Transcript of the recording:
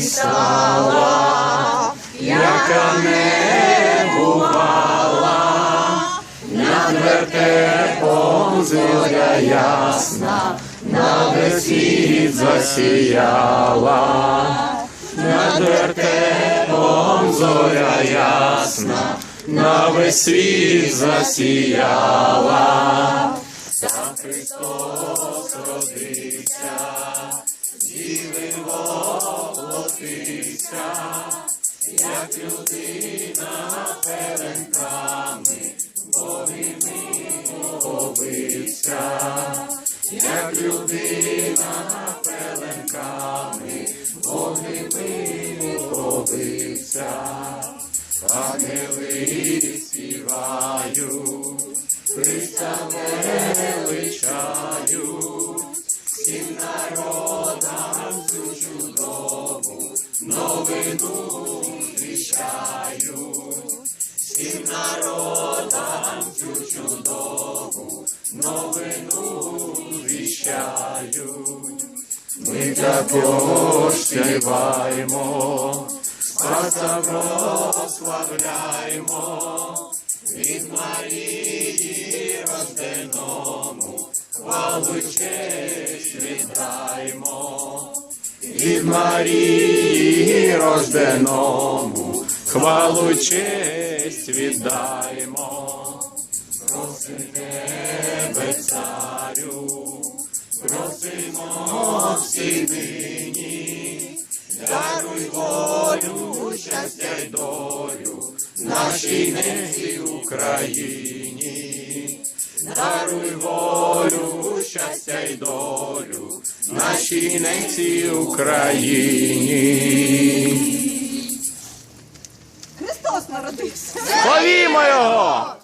стала, яка не бувала, над вертепом зоря ясна, на світ засіяла, над вертепом зоря ясна, на весь світ засіяла. Сам Христос родився, діви воплотився, як людина пеленками, Богими побився, як людина пеленками, Богими побився, ангели співають, Христа величають, всім народам цю чудову новину зустрічають, всім народам цю чудову новину віщають. Ми також співаємо, Спаса прославляємо, від Марії рожденому, хвалу честь віддаймо. Від Марії рожденому, хвалу честь віддаймо. Просим тебе, царю, просимо всі нині, даруй волю, щастя й долю нашій ненці Україні, даруй волю, щастя й долю нашій ненці Україні. Христос народився. Славімо його!